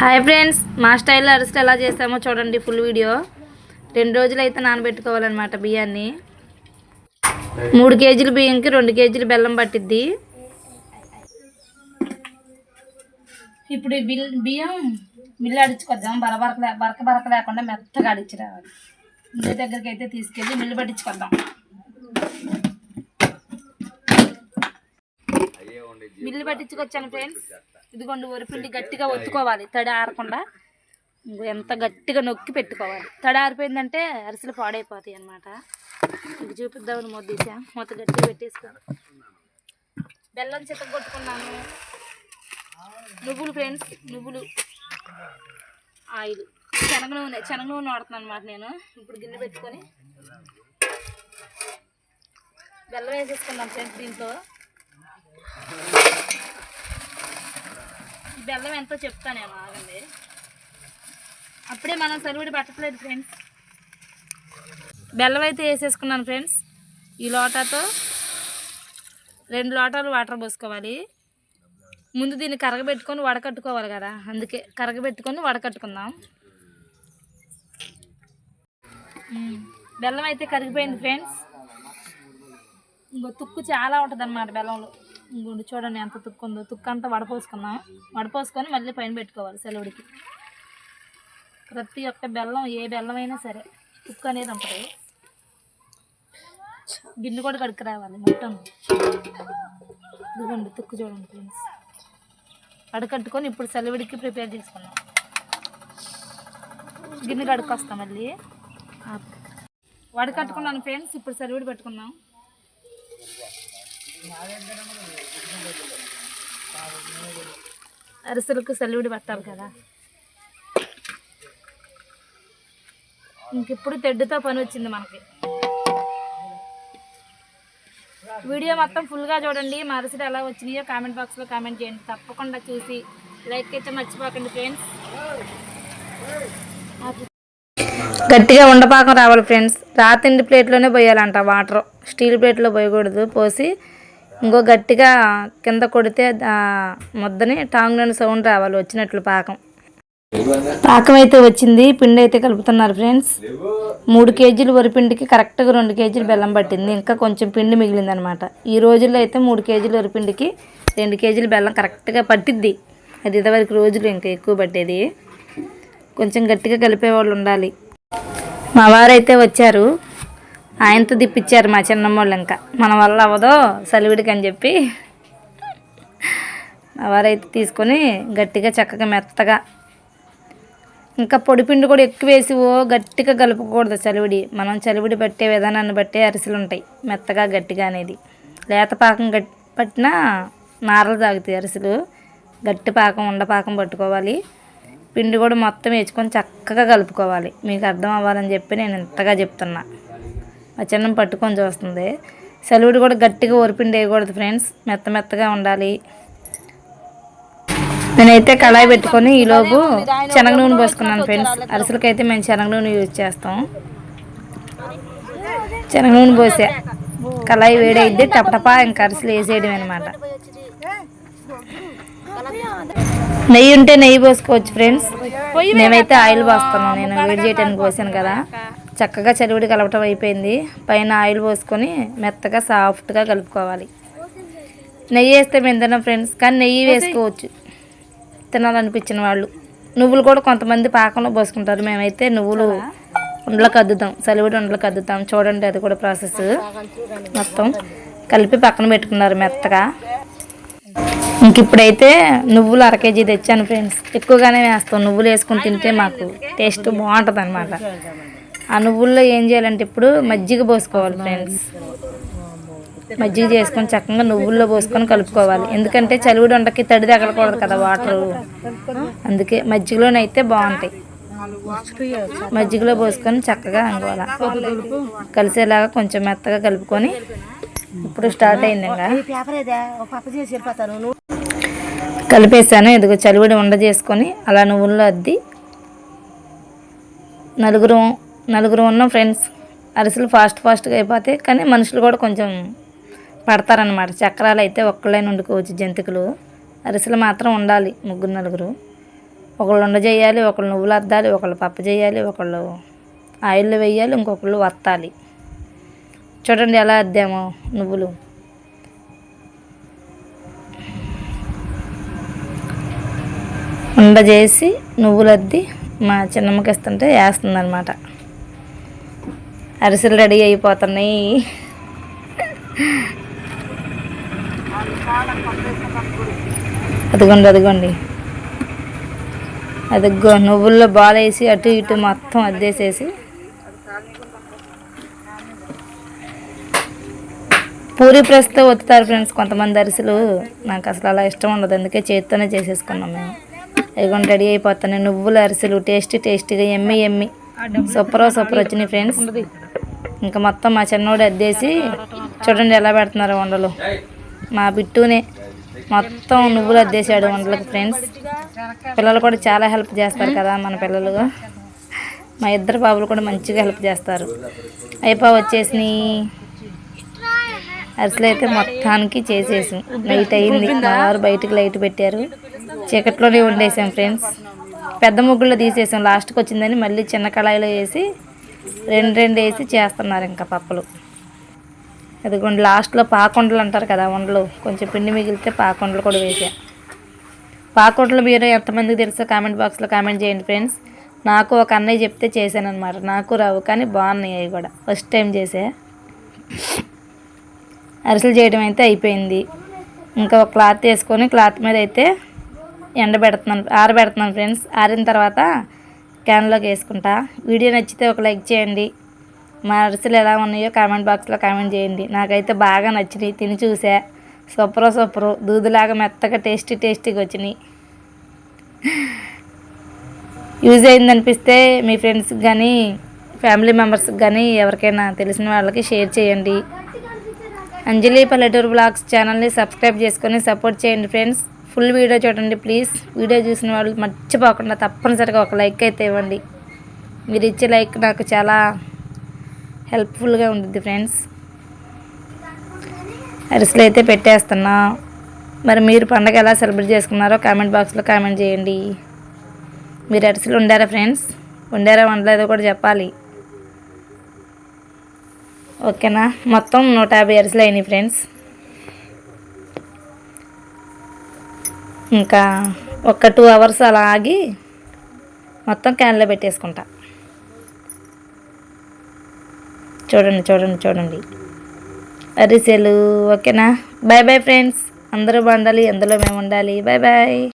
Hi friends మా స్టైల్లో అరిసెలు ఎలా చేస్తామో చూడండి ఫుల్ వీడియో రెండు రోజులు అయితే నానబెట్టుకోవాలన్నమాట బియ్యాన్ని. మూడు కేజీల బియ్యంకి రెండు కేజీలు బెల్లం పట్టిద్ది. ఇప్పుడు బిల్ బియ్యం మిల్లు అడిచుకొద్దాం. బరబరక లే బరక బరక లేకుండా మెత్తగా అడిచి రావాలి. మిల్లు దగ్గరికి అయితే తీసుకెళ్ళి మిల్లు పట్టించుకొద్దాం. మిల్లు పట్టించుకొచ్చాను ఫ్రెండ్స్ ఇదిగోండి వరిపిండి గట్టిగా ఒత్తుకోవాలి తడి ఆరకుండా ఎంత గట్టిగా నొక్కి పెట్టుకోవాలి. తడి ఆరిపోయిందంటే అరిసెలు పాడైపోతాయి అన్నమాట. ఇది చూపిద్దామని మూత తీసా. మూత గట్టిగా పెట్టేసుకో. బెల్లం చిత్త కొట్టుకున్నాను. నువ్వులు ఫ్రెండ్స్ నువ్వులు. ఆయిల్ శనగ నూనె శనగ నూనె వాడుతున్నాను అనమాట నేను. ఇప్పుడు గిన్నె పెట్టుకొని. బెల్లం వేసేసుకున్నాం ఫ్రెండ్స్ దీంట్లో ఈ బెల్లం ఎంతో చెప్తానేమో ఆగండి అప్పుడే మనం సరిపడి పట్టట్లేదు ఫ్రెండ్స్ బెల్లం అయితే వేసేసుకున్నాను ఫ్రెండ్స్ ఈ లోటాతో రెండు లోటాలు వాటర్ పోసుకోవాలి. ముందు దీన్ని కరగబెట్టుకొని వడకట్టుకోవాలి కదా అందుకే కరగబెట్టుకొని వడకట్టుకుందాం. బెల్లం అయితే కరిగిపోయింది ఫ్రెండ్స్ ఇంకో తుక్కు చాలా ఉంటుంది అన్నమాట బెల్లంలో. ఇంకోండి చూడండి ఎంత తుక్కుందో తుక్కు అంతా వడపోసుకుందాం. వడపోసుకొని మళ్ళీ పైన పెట్టుకోవాలి సెలవుడికి. ప్రతి ఒక్క బెల్లం ఏ బెల్లం అయినా సరే తుక్కు అనేది ఉంటుంది. గిన్నె కూడా కడుక్కు రావాలి మొత్తం. ఇదిగోండి తుక్కు చూడండి ఫ్రెండ్స్. అడకట్టుకొని ఇప్పుడు సెలవుడికి ప్రిపేర్ చేసుకున్నాం గిన్నె కడుక్కొస్తాం మళ్ళీ. వడకట్టుకున్నాను ఫ్రెండ్స్ ఇప్పుడు సెలవుడి పెట్టుకున్నాం అరిసెలకు సెలవుడి పట్టాలి కదా. ఇంకిప్పుడు తెడ్డుతో పని వచ్చింది మనకి. వీడియో మొత్తం ఫుల్గా చూడండి. మా అరిసెలు ఎలా వచ్చినాయో కామెంట్ బాక్స్లో కామెంట్ చేయండి. తప్పకుండా చూసి లైక్ అయితే మర్చిపోకండి ఫ్రెండ్స్. గట్టిగా ఉండపాకం రావాలి ఫ్రెండ్స్. రాతిండి ప్లేట్లోనే పోయాలంట వాటర్. స్టీల్ ప్లేట్లో పోయకూడదు. పోసి ఇంకో గట్టిగా కింద కొడితే ఆ ముద్దని టాంగ్లోని సౌండ్ రావాలి వచ్చినట్లు పాకం. పాకం అయితే వచ్చింది పిండి అయితే కలుపుతున్నారు ఫ్రెండ్స్. మూడు కేజీలు వరిపిండికి కరెక్ట్గా రెండు కేజీలు బెల్లం పట్టింది ఇంకా కొంచెం పిండి మిగిలింది అనమాట ఈ రోజుల్లో అయితే మూడు కేజీలు వరిపిండికి రెండు కేజీలు బెల్లం కరెక్ట్గా పట్టిద్ది. అది ఇదివరకు రోజులు ఇంకా ఎక్కువ పట్టేది. కొంచెం గట్టిగా కలిపే వాళ్ళు ఉండాలి. మా వారైతే వచ్చారు. ఆయనతో తిప్పించారు మా చిన్నమ్మోళ్ళు ఇంకా. మన వల్ల అవ్వదో సలివిడికి అని చెప్పి. వారైతే తీసుకొని గట్టిగా చక్కగా మెత్తగా. ఇంకా పొడిపిండి కూడా ఎక్కువ వేసి ఓ గట్టిగా కలుపుకూడదు చలివిడి మనం చలివిడి పట్టే విధానాన్ని బట్టే అరిసెలు ఉంటాయి మెత్తగా గట్టిగా అనేది. లేత పాకం గట్టి పట్టినా నారలు తాగుతాయి అరిసెలు. గట్టి పాకం ఉండ పాకం పట్టుకోవాలి. పిండి కూడా మొత్తం వేసుకొని చక్కగా కలుపుకోవాలి. మీకు అర్థం అవ్వాలని చెప్పి నేను ఇంతగా చెప్తున్నా. మా చిన్నం పట్టుకొని చూస్తుంది. సెలవుడు కూడా గట్టిగా ఒరిపిండి వేయకూడదు ఫ్రెండ్స్. మెత్త మెత్తగా ఉండాలి. నేనైతే కళాయి పెట్టుకొని ఈలోపు శనగ నూనె పోసుకున్నాను ఫ్రెండ్స్. అరిసెలకైతే మేము శనగ నూనె యూజ్ చేస్తాం. శనగ నూనె పోసా కళాయి వేడైద్ది. టపటపా ఇంకా అరిసెలు వేసేయడం అనమాట నెయ్యి ఉంటే నెయ్యి పోసుకోవచ్చు ఫ్రెండ్స్. మేమైతే ఆయిల్ పోస్తున్నాం. నేను వేడి చేయడానికి పోసాను కదా. చక్కగా చలివిడి కలపటం అయిపోయింది. పైన ఆయిల్ పోసుకొని మెత్తగా సాఫ్ట్గా కలుపుకోవాలి. నెయ్యి వేస్తే మేము ఫ్రెండ్స్ కానీ నెయ్యి వేసుకోవచ్చు. తినాలనిపించిన వాళ్ళు. నువ్వులు కూడా కొంతమంది పాకంలో పోసుకుంటారు. మేమైతే నువ్వులు ఉండలకు అద్దుతాం. చలివిడి ఉండలకు అద్దుతాం. చూడండి అది కూడా ప్రాసెస్. మొత్తం కలిపి పక్కన పెట్టుకున్నారు మెత్తగా. ఇంక ఇప్పుడైతే నువ్వులు అర కేజీ తెచ్చాను ఫ్రెండ్స్. ఎక్కువగానే వేస్తాం. నువ్వులు వేసుకుని తింటే మాకు టేస్ట్ బాగుంటుంది అనమాట ఆ నువ్వుల్లో ఏం చేయాలంటే ఇప్పుడు మజ్జిగ పోసుకోవాలి ఫ్రెండ్స్ మజ్జిగ చేసుకొని చక్కగా నువ్వుల్లో పోసుకొని కలుపుకోవాలి. ఎందుకంటే చలివిడి ఉండకి తడి తగలకూడదు కదా వాటర్. అందుకే మజ్జిగలోనైతే బాగుంటాయి. మజ్జిగలో పోసుకొని చక్కగా అనుకోవాలి కలిసేలాగా కొంచెం మెత్తగా కలుపుకొని ఇప్పుడు స్టార్ట్ అయింది కలిపేసాను. ఇదిగో చలివిడి ఉండ చేసుకొని అలా నువ్వుల్లో అద్ది నలుగురం నలుగురు ఉన్నాం ఫ్రెండ్స్. అరిసెలు ఫాస్ట్ ఫాస్ట్గా అయిపోతాయి. కానీ మనుషులు కూడా కొంచెం పడతారనమాట చక్రాలు అయితే ఒక్కళ్ళైన వండుకోవచ్చు జంతికలు. అరిసెలు మాత్రం ఉండాలి ముగ్గురు నలుగురు. ఒకళ్ళు ఉండ చేయాలి ఒకళ్ళు నువ్వులు అద్దాలి ఒకళ్ళు పప్పు చేయాలి ఒకళ్ళు ఆయిల్ వేయాలి ఇంకొకళ్ళు వత్తాలి. చూడండి ఎలా అద్దామో నువ్వులు. ఉండ చేసి నువ్వులు అద్ది మా చిన్నమ్మకి ఇస్తుంటే వేస్తుంది అనమాట అరిసెలు రెడీ అయిపోతున్నాయి. అదిగోండి అదిగోండి. అదిగో నువ్వుల్లో బాలేసి అటు ఇటు మొత్తం అద్దేసేసి. పూరి ప్రెస్తో ఒత్తుతారు ఫ్రెండ్స్ కొంతమంది అరిసెలు. నాకు అసలు అలా ఇష్టం ఉండదు అందుకే చేత్తోనే చేసేసుకున్నాం మేము. ఇదిగోండి రెడీ అయిపోతున్నాయి. నువ్వుల అరిసెలు టేస్టీ టేస్టీగా ఎమ్మి ఎమ్మి. సూపర్ సూపర్ వచ్చినాయి ఫ్రెండ్స్. ఇంకా మొత్తం మా చిన్నోడు అద్దేసి చూడండి ఎలా పెడుతున్నారు వండలు. మా బిట్టునే మొత్తం నువ్వులు అద్దేశాడు వంటలకు ఫ్రెండ్స్. పిల్లలు కూడా చాలా హెల్ప్ చేస్తారు కదా మన పిల్లలు మా ఇద్దరు బాబులు కూడా మంచిగా హెల్ప్ చేస్తారు. అయిపో వచ్చేసి అరిసెలు అయితే మొత్తానికి చేసేసాం. నైట్ అయింది. ఆరు బయటకు లైట్ పెట్టారు. చీకట్లోనే ఉండేసాం ఫ్రెండ్స్. పెద్ద ముగ్గుల్లో తీసేసాం. లాస్ట్కి వచ్చిందని మళ్ళీ చిన్న కళాయిలో వేసి రెండు రెండు వేసి చేస్తున్నారు ఇంకా పప్పులు. అదిగోండి లాస్ట్లో పాకుండలు అంటారు కదా వండలు కొంచెం పిండి మిగిలితే పాకుండలు కూడా వేసా. పాకుండలు మీరు ఎంతమందికి తెలుసో కామెంట్ బాక్స్లో కామెంట్ చేయండి ఫ్రెండ్స్ నాకు ఒక అన్నయ్య చెప్తే చేశాను అనమాట నాకు రావు కానీ బాగున్నాయి అవి కూడా. ఫస్ట్ టైం చేసా. అరిసెలు చేయడం అయితే అయిపోయింది. ఇంకా ఒక క్లాత్ వేసుకొని క్లాత్ మీద అయితే ఎండబెడుతున్నాను ఆరబెడుతున్నాను ఫ్రెండ్స్. ఆరిన తర్వాత క్యాన్లోకి వేసుకుంటా. వీడియో నచ్చితే ఒక లైక్ చేయండి. మా అరిసెలు ఎలా ఉన్నాయో కామెంట్ బాక్స్లో కామెంట్ చేయండి. నాకైతే బాగా నచ్చినాయి తిని చూసా. సూపర్ సూపరు దూదులాగా మెత్తగా టేస్టీ టేస్టీగా వచ్చినాయి. యూజ్ అయిందనిపిస్తే మీ ఫ్రెండ్స్కి కానీ ఫ్యామిలీ మెంబర్స్కి కానీ ఎవరికైనా తెలిసిన వాళ్ళకి షేర్ చేయండి. అంజలి పల్లెటూరు బ్లాగ్స్ ఛానల్ని సబ్స్క్రైబ్ చేసుకొని సపోర్ట్ చేయండి ఫ్రెండ్స్. ఫుల్ వీడియో చూడండి ప్లీజ్. వీడియో చూసిన వాళ్ళు మర్చిపోకుండా తప్పనిసరిగా ఒక లైక్ అయితే ఇవ్వండి. మీరు ఇచ్చే లైక్ నాకు చాలా హెల్ప్ఫుల్గా ఉంటుంది ఫ్రెండ్స్. అరిసెలు అయితే పెట్టేస్తున్నా. మరి మీరు పండగ ఎలా సెలబ్రేట్ చేసుకున్నారో కామెంట్ బాక్స్లో కామెంట్ చేయండి. మీరు అరిసెలు ఉండారా ఫ్రెండ్స్? ఉండారా వండలేదో కూడా చెప్పాలి. ఓకేనా? మొత్తం నూట యాభై అరిసెలు అయినాయి ఫ్రెండ్స్. ఇంకా ఒక టూ అవర్స్ అలా ఆగి మొత్తం క్యాన్లో పెట్టేసుకుంటా. చూడండి చూడండి చూడండి. అరిసెలు ఓకేనా? Bye bye friends. అందరూ బాగుండాలి అందులో మేము ఉండాలి. Bye bye